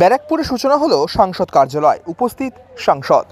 ব্যারাকপুরে সূচনা হলো সাংসদ কার্যালয় উপস্থিত সাংসদ।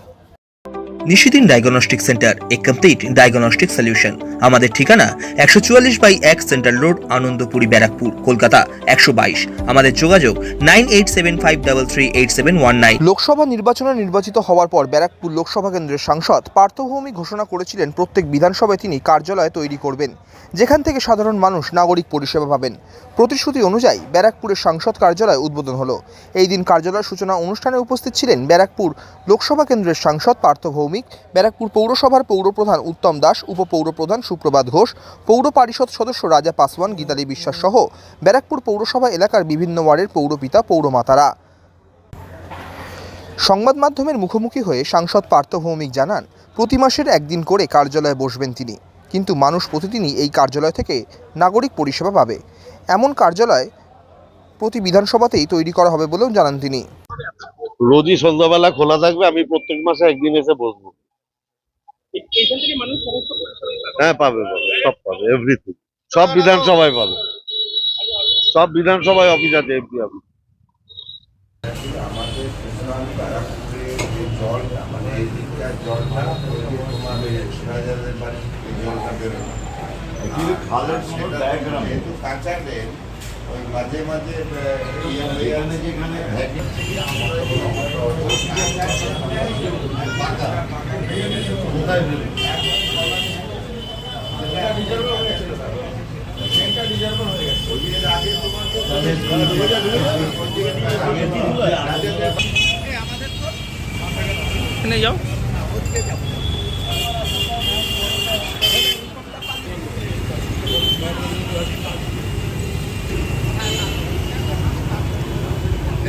নিশিদিন ডায়াগনস্টিক সেন্টার এ কমপ্লিট ডায়াগনস্টিক সলিউশন আমাদের ঠিকানা একশো চুয়াল্লিশ বাই এক সেন্ট্রাল রোড আনন্দপুরি, ব্যারাকপুর, কলকাতা, একশো বাইশ। আমাদের যোগাযোগ nine eight seven five double three eight seven one nine. Lok Sabha নির্বাচনে নির্বাচিত হওয়ার পর ব্যারাকপুর লোকসভা কেন্দ্রের সাংসদ পার্থভৌমিক ঘোষণা করেছিলেন, প্রত্যেক বিধানসভায় তিনি কার্যালয় তৈরি করবেন। যেখান থেকে সাধারণ মানুষ নাগরিক পরিষেবা পাবেন। প্রতিশ্রুতি অনুযায়ী ব্যারাকপুরের সাংসদ কার্যালয় উদ্বোধন হলো। এই দিন কার্যালয় সূচনা অনুষ্ঠানে উপস্থিত ছিলেন ব্যারাকপুর লোকসভা কেন্দ্রের সাংসদ পার্থ ভৌমিক ব্যারাকপুর পৌরসভার পৌরপ্রধান উত্তম দাস, উপপৌরপ্রধান সুপ্রভাত ঘোষ, পৌর পারিষদ সদস্য রাজা পাসওয়ান গীতালি বিশ্বাস সহ ব্যারাকপুর পৌরসভা এলাকার বিভিন্ন ওয়ার্ডের পৌরপিতা, পৌরমাতারা। সংবাদ মাধ্যমের মুখোমুখি হয়ে সাংসদ পার্থ ভৌমিক জানান, প্রতি মাসের একদিন করে কার্যালয়ে বসবেন তিনি। কিন্তু মানুষ প্রতিদিনই এই কার্যালয় থেকে নাগরিক পরিষেবা পাবে। এমন কার্যালয় প্রতি বিধানসভাতেই তৈরি করা হবে বলেও জানান তিনি। রোজই সন্ধ্যাবেলা খোলা থাকবে আমি প্রত্যেক মাসে একদিন এসে বসবো। হ্যাঁ পাবে পাবে সব পাবে এভরিথিং সব বিধানসভায় পাবে। সব বিধানসভায় অফিস আছে এমপি অফিস আমাদের মানে এই দিককার জলটা রাজাদের বাড়ি জলটা খালের কোনো কাঁচা ড্রেন, ওই মাঝে মাঝে আহ, ইয়ে হয়ে এখানে যেখানে vacancy পাকা। কোথায় বেরোবে? এখানে